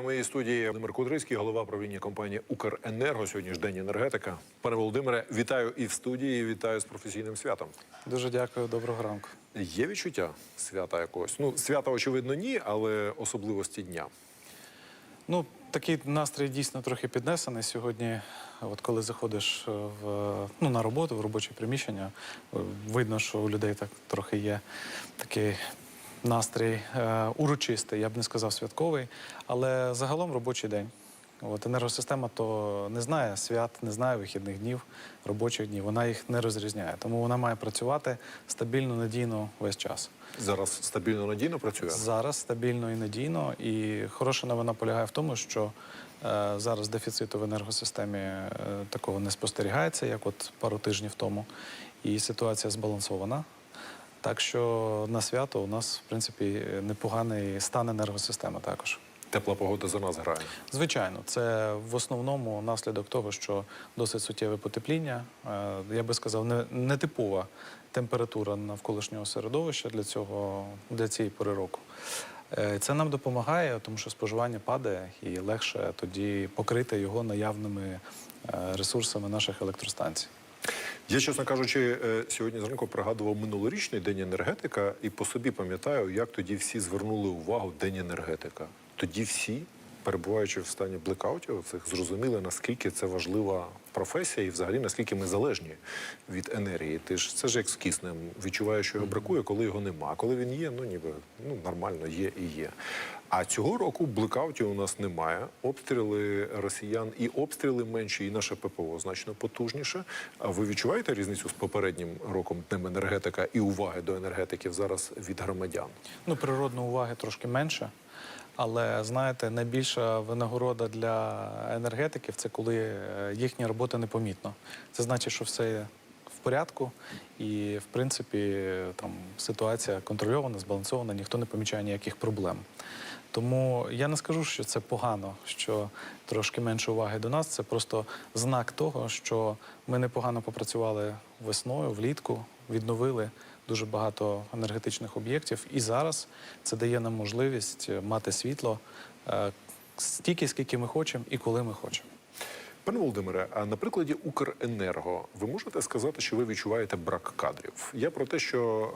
У моїй студії Володимир Кудрицький, голова правління компанії Укренерго. Сьогодні ж день енергетика. Пане Володимире, вітаю і в студії, і вітаю з професійним святом. Дуже дякую, доброго ранку. Є відчуття свята якогось? Ну, свята, очевидно, ні, але особливості дня. Ну, такий настрій дійсно трохи піднесений сьогодні. От коли заходиш в, ну, на роботу, в робоче приміщення, видно, що у людей так трохи є такий настрій е, урочистий, я б не сказав святковий, але загалом робочий день. От енергосистема то не знає свят, не знає вихідних днів, робочих днів. Вона їх не розрізняє. Тому вона має працювати стабільно, надійно весь час. Зараз стабільно надійно працює. Зараз стабільно і надійно. І хороша новина полягає в тому, що е, зараз дефіциту в енергосистемі е, такого не спостерігається, як от пару тижнів тому. І ситуація збалансована. Так що на свято у нас, в принципі, непоганий стан енергосистеми також. Тепла погода за нас грає. Звичайно, це в основному наслідок того, що досить суттєве потепління. Е, Я би сказав, не, нетипова температура навколишнього середовища для цього для цієї пори року. Е, Це нам допомагає, тому що споживання падає і легше тоді покрити його наявними е, ресурсами наших електростанцій. Я, чесно кажучи, е, сьогодні зранку пригадував минулорічний день енергетика і по собі пам'ятаю, як тоді всі звернули увагу День енергетика. Тоді всі, перебуваючи в стані блекаутів, цих зрозуміли, наскільки це важлива професія і взагалі наскільки ми залежні від енергії. Ти ж це ж як з киснем. Відчуваєш, що його бракує, коли його нема. А коли він є, ну ніби ну нормально, є і є. А цього року блекаутів у нас немає. Обстріли росіян і обстріли менші, і наше ППО значно потужніше. А ви відчуваєте різницю з попереднім роком днем енергетика і уваги до енергетиків зараз від громадян? Ну, природно уваги трошки менше. Але знаєте, найбільша винагорода для енергетиків це коли е, їхня робота непомітна. Це значить, що все в порядку, і в принципі там ситуація контрольована, збалансована, ніхто не помічає ніяких проблем. Тому я не скажу, що це погано, що трошки менше уваги до нас. Це просто знак того, що ми непогано попрацювали весною, влітку, відновили дуже багато енергетичних об'єктів. І зараз це дає нам можливість мати світло е, стільки, скільки ми хочемо і коли ми хочемо. Пане Володимире, а на прикладі Укренерго ви можете сказати, що ви відчуваєте брак кадрів? Я про те, що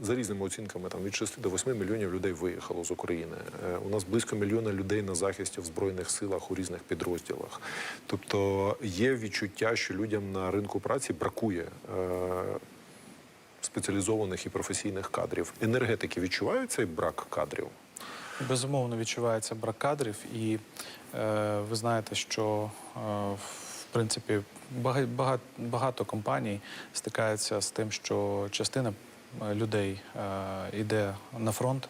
е, за різними оцінками там від 6 до 8 мільйонів людей виїхало з України. Е, у нас близько мільйона людей на захисті в збройних силах у різних підрозділах. Тобто є відчуття, що людям на ринку праці бракує. Е, Спеціалізованих і професійних кадрів. Енергетики відчувають цей брак кадрів? Безумовно відчувається брак кадрів, і е, ви знаєте, що е, в принципі бага- бага- багато компаній стикаються з тим, що частина е, людей е, йде на фронт.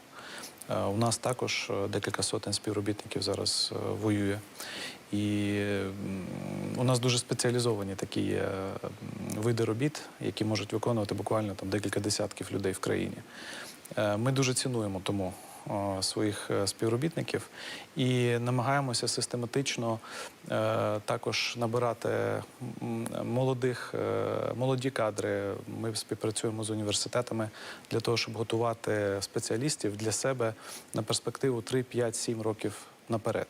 Е, У нас також е, декілька сотень співробітників зараз воює. І у нас дуже спеціалізовані такі види робіт, які можуть виконувати буквально там декілька десятків людей в країні. Ми дуже цінуємо тому своїх е, співробітників і намагаємося систематично е, також набирати молодих, е, молоді кадри. Ми співпрацюємо з університетами для того, щоб готувати спеціалістів для себе на перспективу 3, 5, 7 років наперед.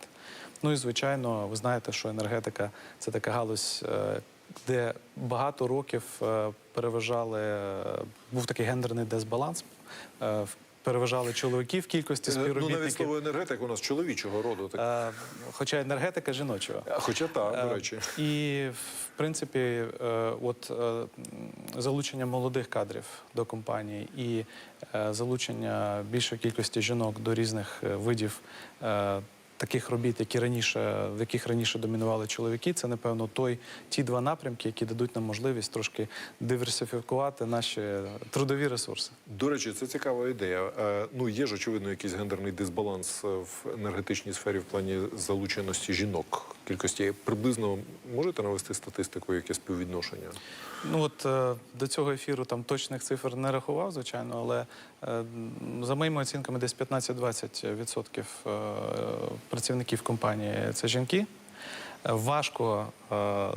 Ну і звичайно, ви знаєте, що енергетика це така галузь, е, де багато років е, переважали, е, був такий гендерний дисбаланс. е, Переважали чоловіки в кількості Ну, навіть слово енергетик у нас чоловічого роду. Так. Е, Хоча енергетика жіночого. Хоча так, до Е, речі. І в принципі, е, от е, залучення молодих кадрів до компанії і е, залучення більшої кількості жінок до різних е, видів. Таких робіт, які раніше, в яких раніше домінували чоловіки, це напевно той ті два напрямки, які дадуть нам можливість трошки диверсифікувати наші трудові ресурси. До речі, це цікава ідея. Е, Ну, є ж очевидно якийсь гендерний дисбаланс е, в енергетичній сфері в плані залученості жінок. Кількості приблизно можете навести статистику, яке співвідношення? Ну от е, до цього ефіру там точних цифр не рахував, звичайно, але е, за моїми оцінками, десь 15-20% е, працівників компанії це жінки. Важко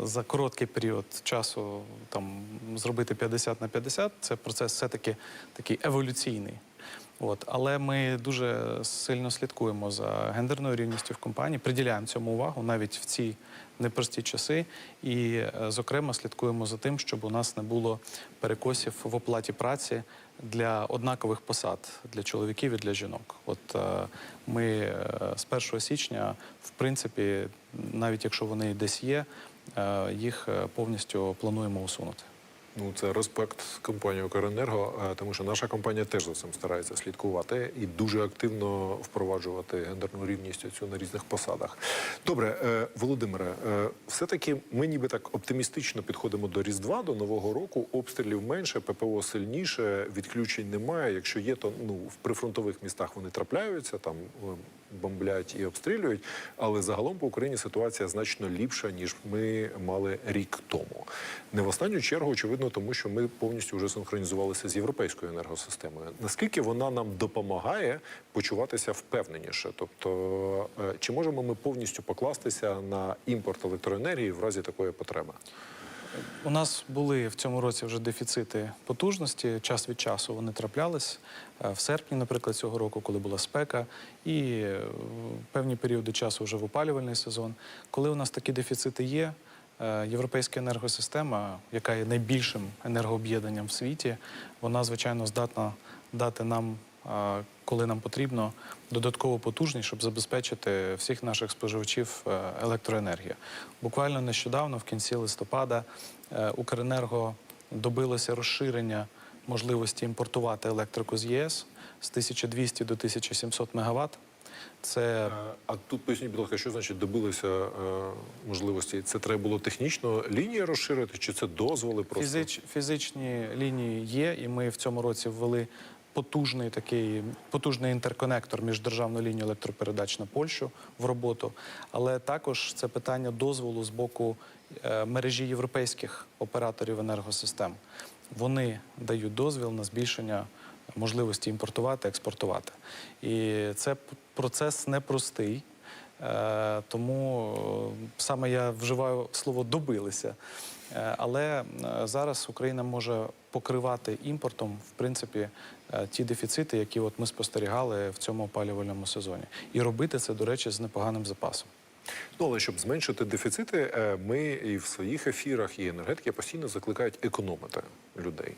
за короткий період часу там зробити 50 на 50. Це процес все-таки такий еволюційний. От. Але ми дуже сильно слідкуємо за гендерною рівністю в компанії, приділяємо цьому увагу навіть в ці непрості часи. І, е, зокрема, слідкуємо за тим, щоб у нас не було перекосів в оплаті праці для однакових посад для чоловіків і для жінок. От е, ми е, з 1 січня, в принципі, навіть якщо вони десь є, їх повністю плануємо усунути. Ну, це респект компанії «Укренерго», е, тому що наша компанія теж за цим старається слідкувати і дуже активно впроваджувати гендерну рівність цю на різних посадах. Добре, е, Володимире, е, все-таки ми ніби так оптимістично підходимо до Різдва, до Нового року. Обстрілів менше, ППО сильніше, відключень немає. Якщо є, то ну в прифронтових містах вони трапляються, там бомблять і обстрілюють. Але загалом по Україні ситуація значно ліпша, ніж ми мали рік тому. Не в останню чергу, очевидно, тому що ми повністю вже синхронізувалися з європейською енергосистемою. Наскільки вона нам допомагає почуватися впевненіше? Тобто, е, чи можемо ми повністю покластися на імпорт електроенергії в разі такої потреби? У нас були в цьому році вже дефіцити потужності. Час від часу вони траплялись Е, в серпні, наприклад, цього року, коли була спека, і е, певні періоди часу вже в опалювальний сезон. Коли у нас такі дефіцити є, е, європейська енергосистема, яка є найбільшим енергооб'єднанням в світі, вона звичайно здатна дати нам. Коли нам потрібно додаткову потужність, щоб забезпечити всіх наших споживачів е, електроенергію. Буквально нещодавно, в кінці листопада, е, Укренерго добилося розширення можливості імпортувати електрику з ЄС з 1200 до 1700 МВт. Це Е, А тут поясніть, будь ласка, що значить добилися е, можливості? Це треба було технічно лінії розширити, чи це дозволи просто? фізич, фізичні лінії є, і ми в цьому році ввели потужний такий потужний інтерконектор між державною лінією електропередач на Польщу в роботу. Але також це питання дозволу з боку е, мережі європейських операторів енергосистем. Вони дають дозвіл на збільшення можливості імпортувати, експортувати. І це процес непростий. Е, Тому е, саме я вживаю слово добилися. Але зараз Україна може покривати імпортом, в принципі, е, ті дефіцити, які от ми спостерігали в цьому опалювальному сезоні. І робити це, до речі, з непоганим запасом. Ну, але щоб зменшити дефіцити, е, ми і в своїх ефірах, і енергетики постійно закликають економити людей.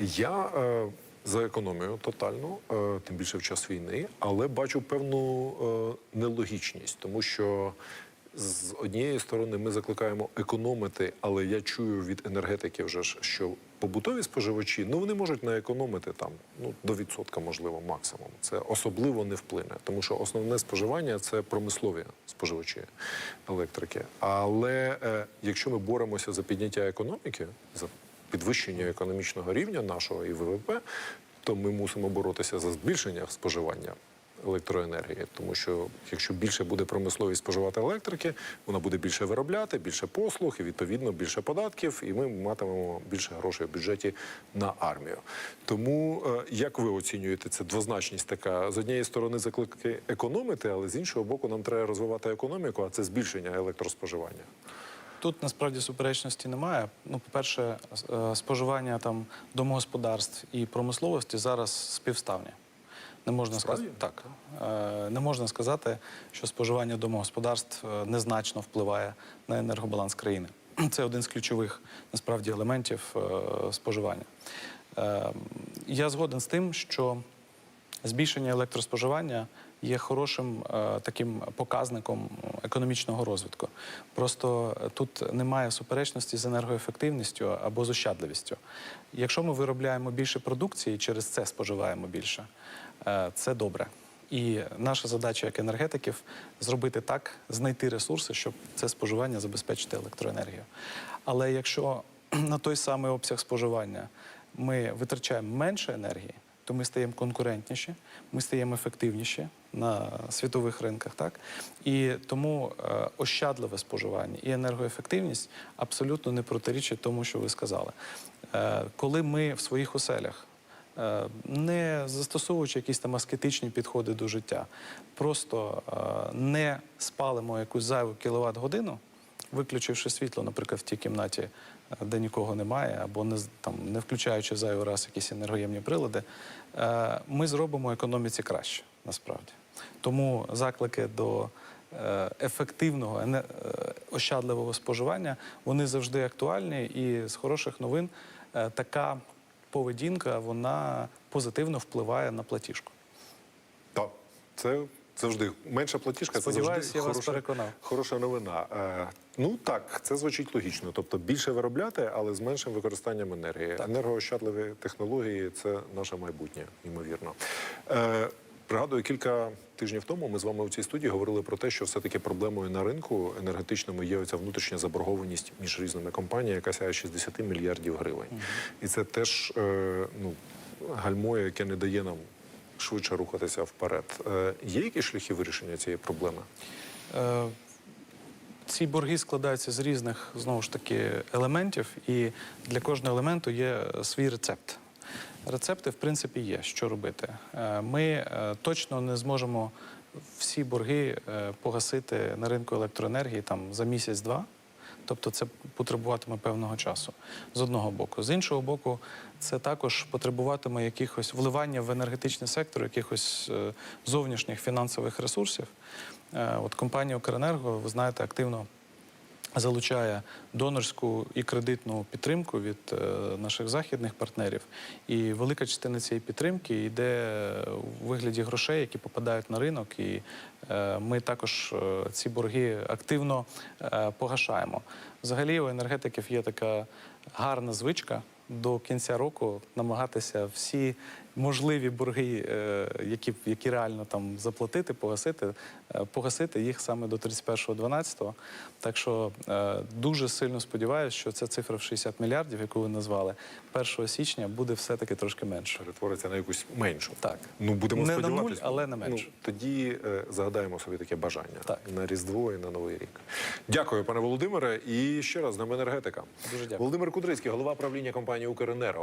Я е, за економію тотально, е, тим більше в час війни, але бачу певну е, нелогічність, тому що. З однієї сторони ми закликаємо економити, але я чую від енергетики вже що побутові споживачі ну вони можуть не економити там ну до відсотка, можливо, максимум. Це особливо не вплине, тому що основне споживання це промислові споживачі електрики. Але е, якщо ми боремося за підняття економіки, за підвищення економічного рівня нашого і ВВП, то ми мусимо боротися за збільшення споживання електроенергії, тому що якщо більше буде промисловість споживати електрики, вона буде більше виробляти, більше послуг і відповідно більше податків, і ми матимемо більше грошей в бюджеті на армію. Тому е, як ви оцінюєте це двозначність така з однієї сторони заклики економити, але з іншого боку, нам треба розвивати економіку, а це збільшення електроспоживання. Тут насправді суперечності немає. Ну, по-перше, е, споживання там домогосподарств і промисловості зараз співставні. Не можна сказати так. Е, Не можна сказати, що споживання домогосподарств е, незначно впливає на енергобаланс країни. Це один з ключових насправді елементів е, споживання. Я згоден з тим, що збільшення електроспоживання є хорошим е, таким показником економічного розвитку. Просто е, тут немає суперечності з енергоефективністю або з ощадливістю. Якщо ми виробляємо більше продукції, через це споживаємо більше, е, це добре. І наша задача як енергетиків зробити так, знайти ресурси, щоб це споживання забезпечити електроенергію. Але якщо на той самий обсяг споживання ми витрачаємо менше енергії, то ми стаємо конкурентніші, ми стаємо ефективніші на світових ринках. Так? І тому е, ощадливе споживання і енергоефективність абсолютно не протирічать тому, що ви сказали. Е, коли ми в своїх оселях Е, не застосовуючи якісь там аскетичні підходи до життя, просто не спалимо якусь зайву кіловат годину, виключивши світло, наприклад, в тій кімнаті, де нікого немає, або не там не включаючи зайвий раз якісь енергоємні прилади, ми зробимо економіці краще насправді. Тому заклики до е, ефективного е, ощадливого споживання вони завжди актуальні. І з хороших новин е, така поведінка вона позитивно впливає на платіжку. Так, це завжди менша платіжка. Це Сподіваюсь, завжди я вас хороша, переконав. хороша новина. Ну так, це звучить логічно. Тобто більше виробляти, але з меншим використанням енергії. Енергоощадливі технології це наше майбутнє, ймовірно. Е, Пригадую, кілька тижнів тому ми з вами у цій студії говорили про те, що все-таки проблемою на ринку енергетичному є оця внутрішня заборгованість між різними компаніями, яка сягає 60 мільярдів гривень. І це теж е, ну, гальмоє, яке не дає нам швидше рухатися вперед. Е, є якісь шляхи вирішення цієї проблеми? Е, Ці борги складаються з різних знову ж таки елементів, і для кожного елементу є свій рецепт. Рецепти, в принципі, є, що робити. Е, Ми е, точно не зможемо всі борги е, погасити на ринку електроенергії там за місяць-два. Тобто це потребуватиме певного часу з одного боку. З іншого боку, це також потребуватиме якихось вливання в енергетичний сектор, якихось зовнішніх фінансових ресурсів. От компанія Укренерго, ви знаєте, активно залучає донорську і кредитну підтримку від е, наших західних партнерів. І велика частина цієї підтримки йде у вигляді грошей, які попадають на ринок. І е, ми також е, ці борги активно е, погашаємо. Взагалі, у енергетиків є така гарна звичка. До кінця року намагатися всі можливі борги, е, які, які реально там заплатити, погасити, е, погасити їх саме до 31.12. Так що е, дуже сильно сподіваюся, що ця цифра в 60 мільярдів, яку ви назвали, 1 січня буде все-таки трошки менше. Перетвориться на якусь меншу. Так. Ну, будемо Не на нуль, але на менше. Ну, тоді е, загадаємо собі таке бажання Так. на Різдво і на Новий рік. Дякую, пане Володимире. І ще раз з нами енергетика. Дуже дякую. Володимир Кудрицький, голова правління компанії Укренерго.